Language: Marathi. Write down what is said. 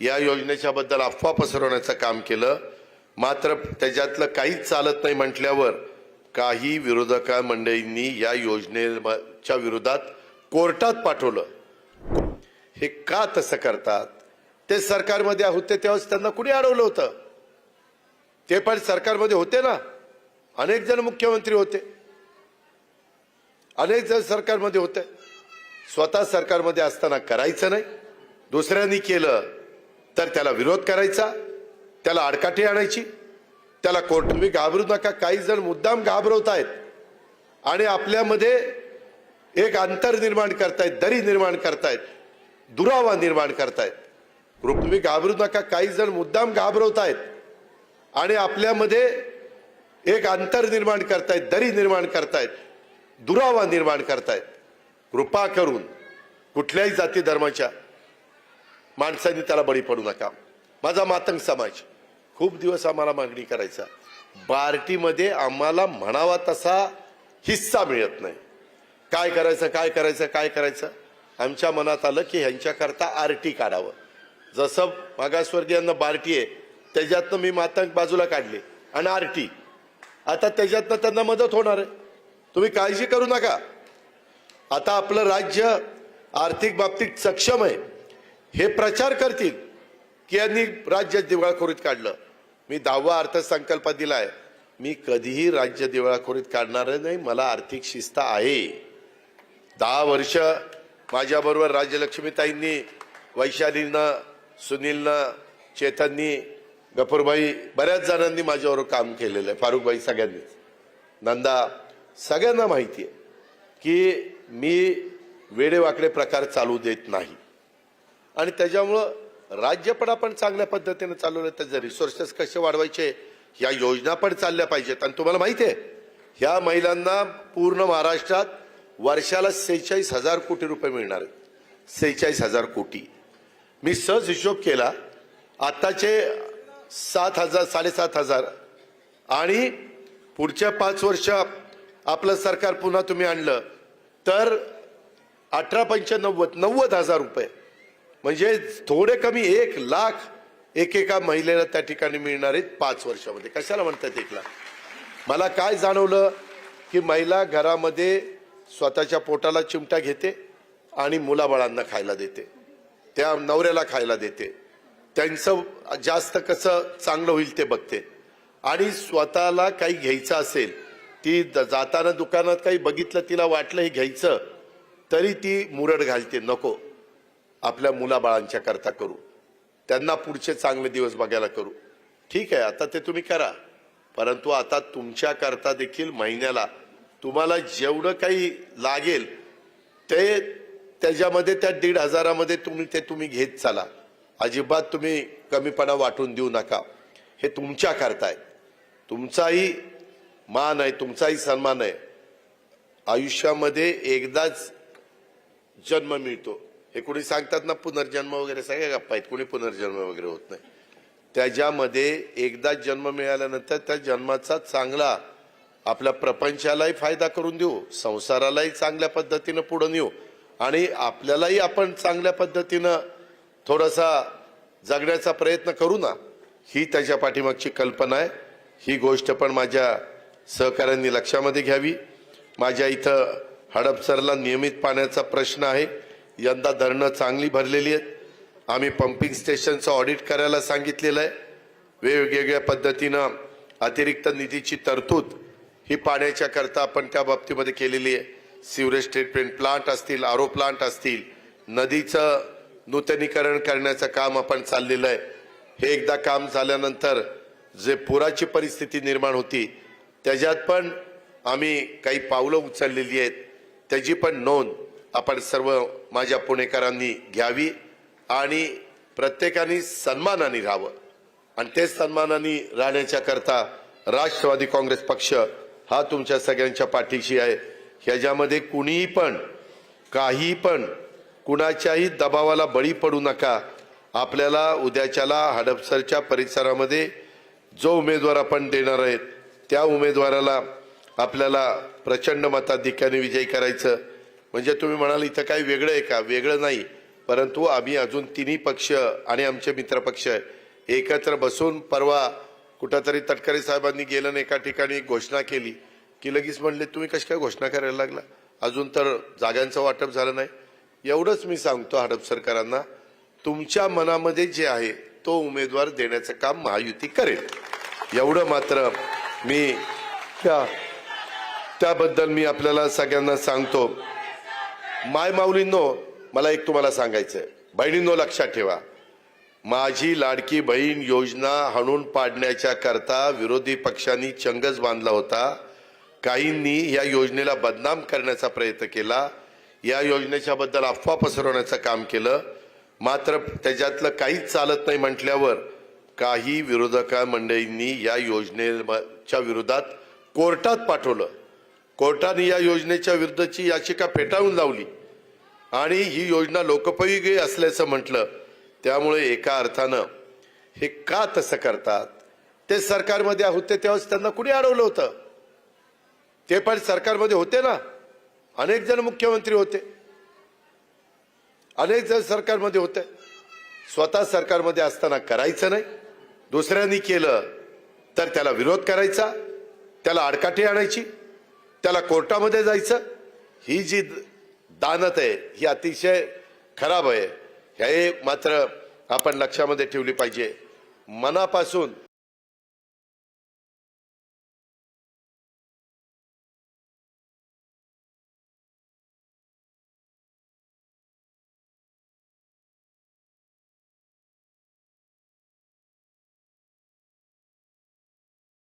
या योजनेच्या बद्दल अफवा पसरवण्याचं काम केलं. मात्र त्याच्यातलं काहीच चालत नाही म्हटल्यावर काही विरोधक मंडळींनी या योजनेच्या विरोधात कोर्टात पाठवलं. हे का तसं करतात? ते सरकारमध्ये होते तेव्हाच त्यांना कुणी अडवलं होतं? ते पण सरकारमध्ये होते ना. अनेक जण मुख्यमंत्री होते. अनेक जण सरकारमध्ये होते. स्वतः सरकारमध्ये असताना करायचं नाही. दुसऱ्यांनी केलं. तर त्याला विरोध करायचा त्याला आडकाठी आणायची त्याला कोर्ट तुम्ही घाबरू नका काही जण मुद्दाम घाबरवत आहेत आणि आपल्यामध्ये एक अंतर निर्माण करतायत दरी निर्माण करतायत दुरावा निर्माण करतायत. तुम्ही घाबरू नका काही जण मुद्दाम घाबरवत आहेत आणि आपल्यामध्ये एक अंतर निर्माण करतायत दरी निर्माण करतायत दुरावा निर्माण करतायत. कृपा करून कुठल्याही जाती धर्माच्या माणसांनी त्याला बळी पडू नका. माझा मातंग समाज खूप दिवस आम्हाला मागणी करायचा. पार्टीमध्ये आम्हाला म्हणावा तसा हिस्सा मिळत नाही. काय करायचं काय करायचं काय करायचं? आमच्या मनात आलं की ह्यांच्याकरता आरटी काढावं. जसं मागासवर्गीयांना बार्टी आहे त्याच्यातनं मी मातंग बाजूला काढले आणि आरटी आता त्याच्यातनं त्यांना मदत होणार आहे. तुम्ही काळजी करू नका. आता आपलं राज्य आर्थिक बाबतीत सक्षम आहे. हे प्रचार करतील की यांनी राज्य दिवाळखोरीत काढलं. मी दहावा अर्थसंकल्प दिलाय. मी कधीही राज्य दिवाळखोरीत काढणार नाही मला आर्थिक शिस्त आहे. दहा वर्ष माझ्याबरोबर राज्यलक्ष्मीताईंनी वैशालीनं सुनीलनं चेतननी गफूरबाई बऱ्याच जणांनी माझ्याबरोबर काम केलेलं आहे. फारुखबाई सगळ्यांनीच. नंदा सगळ्यांना माहिती आहे की मी वेडेवाकडे प्रकार चालू देत नाही. आणि त्याच्यामुळं राज्य पण आपण चांगल्या पद्धतीने चालवलं त्याचे रिसोर्सेस कसे वाढवायचे या योजना पण चालल्या पाहिजेत. आणि तुम्हाला माहिती आहे ह्या महिलांना पूर्ण महाराष्ट्रात वर्षाला सेहेचाळीस हजार कोटी रुपये मिळणार आहेत. सेहेचाळीस हजार कोटी. मी सहज हिशोब केला आताचे सात हजार साडेसात हजार आणि पुढच्या पाच वर्ष आपलं सरकार पुन्हा तुम्ही आणलं तर अठरा पंच्याण्णवद नव्वद हजार रुपये. म्हणजे थोडे कमी एक लाख एकेका महिलेला त्या ठिकाणी मिळणार आहेत पाच वर्षामध्ये. कशाला म्हणतात एक लाख? मला काय जाणवलं की महिला घरामध्ये स्वतःच्या पोटाला चिमटा घेते आणि मुलाबाळांना खायला देते. त्या नवऱ्याला खायला देते. त्यांचं जास्त कसं चांगलं होईल ते बघते. आणि स्वतःला काही घ्यायचं असेल ती द- जाताना दुकानात काही बघितलं तिला वाटलं हे घ्यायचं तरी ती मुरड घालते नको. आपल्या मुलाबाळांच्या करता करू. त्यांना पुढचे चांगले दिवस बघायला करू. ठीक आहे आता ते तुम्ही करा. परंतु आता तुमच्या करता देखील महिन्याला तुम्हाला जेवढं काही लागेल ते त्याच्यामध्ये त्या दीड हजारामध्ये तुम्ही ते तुम्ही घेत चाला. अजिबात तुम्ही कमीपणा वाटून देऊ नका. हे तुमच्या करताय तुमचाही मान आहे तुमचाही सन्मान आहे. आयुष्यामध्ये एकदाच जन्म मिळतो. हे कोणी सांगतात ना पुनर्जन्म वगैरे सगळ्या गप्पा आहेत. कोणी पुनर्जन्म वगैरे होत नाही. त्याच्यामध्ये एकदा जन्म मिळाल्यानंतर त्या जन्माचा चांगला आपल्या प्रपंचालाही फायदा करून देऊ संसारालाही चांगल्या पद्धतीनं पुढे नेऊ आणि आपल्यालाही आपण चांगल्या पद्धतीनं थोडासा जगण्याचा प्रयत्न करू ना ही त्याच्या पाठीमागची कल्पना आहे. ही गोष्ट पण माझ्या सहकाऱ्यांनी लक्षामध्ये घ्यावी. माझ्या इथं हडपसरला नियमित पाण्याचा प्रश्न आहे. यंदा धरणं चांगली भरलेली आहेत. आम्ही पंपिंग स्टेशनचं ऑडिट करायला सांगितलेलं आहे. वेगवेगळ्या पद्धतीनं अतिरिक्त निधीची तरतूद ही पाण्याच्या करता आपण त्या बाबतीमध्ये केलेली आहे. सिवरेज ट्रीटमेंट प्लांट असतील आरो प्लांट असतील नदीचं नूतनीकरण करण्याचं काम आपण चाललेलं आहे. हे एकदा काम झाल्यानंतर जे पुराची परिस्थिती निर्माण होती त्याच्यात पण आम्ही काही पावलं उचललेली आहेत. त्याची पण नोंद आपण सर्व माझ्या पुणेकरांनी घ्यावी आणि प्रत्येकाने सन्मानाने राहावं. आणि तेच सन्मानाने राहण्याच्या करता राष्ट्रवादी काँग्रेस पक्ष हा तुमच्या सगळ्यांच्या पाठीशी आहे. ह्याच्यामध्ये कुणीही पण काही पण कुणाच्याही दबावाला बळी पडू नका. आपल्याला उद्याच्याला हडपसरच्या परिसरामध्ये जो उमेदवार आपण देणार आहेत त्या उमेदवाराला आपल्याला प्रचंड मताधिक्याने विजयी करायचं. म्हणजे तुम्ही म्हणाल इथं काही वेगळं आहे का? वेगळं नाही. परंतु आम्ही अजून तिन्ही पक्ष आणि आमचे मित्रपक्ष एकत्र बसून परवा कुठंतरी तटकरे साहेबांनी गेलं एका ठिकाणी घोषणा केली की लगेच म्हणले तुम्ही कशी काय घोषणा करायला लागला? अजून तर जागांचं वाटप झालं नाही. एवढंच मी सांगतो हडप सरकारांना तुमच्या मनामध्ये जे आहे तो उमेदवार देण्याचं काम महायुती करेल. एवढं मात्र मी त्या त्याबद्दल मी आपल्याला सगळ्यांना सांगतो. माय माऊलींनो मला एक तुम्हाला सांगायचंय. बहिणींनो लक्षात ठेवा. माझी लाडकी बहीण योजना हाणून पाडण्याच्या करता विरोधी पक्षांनी चंगच बांधला होता. काहींनी या योजनेला बदनाम करण्याचा प्रयत्न केला. या योजनेच्या बद्दल अफवा पसरवण्याचं काम केलं. मात्र त्याच्यातलं काहीच चालत नाही म्हटल्यावर काही विरोधका मंडळींनी या योजनेच्या विरोधात कोर्टात पाठवलं. कोर्टाने या योजनेच्या विरुद्धची याचिका फेटाळून लावली. आणि ही योजना लोकपयोगी असल्याचं म्हटलं. त्यामुळे एका अर्थानं हे का तसं करतात? ते सरकारमध्ये होते तेव्हाच त्यांना कुणी अडवलं होतं? ते पण सरकारमध्ये होते ना. अनेक जण मुख्यमंत्री होते. अनेक जण सरकारमध्ये होते. स्वतः सरकारमध्ये असताना करायचं नाही. दुसऱ्यांनी केलं तर त्याला विरोध करायचा. त्याला आडकाठी आणायची. त्याला कोर्टामध्ये जायचं? ही जी दानत आहे ही अतिशय खराब आहे. हे मात्र आपण लक्षामध्ये ठेवली पाहिजे. मनापासून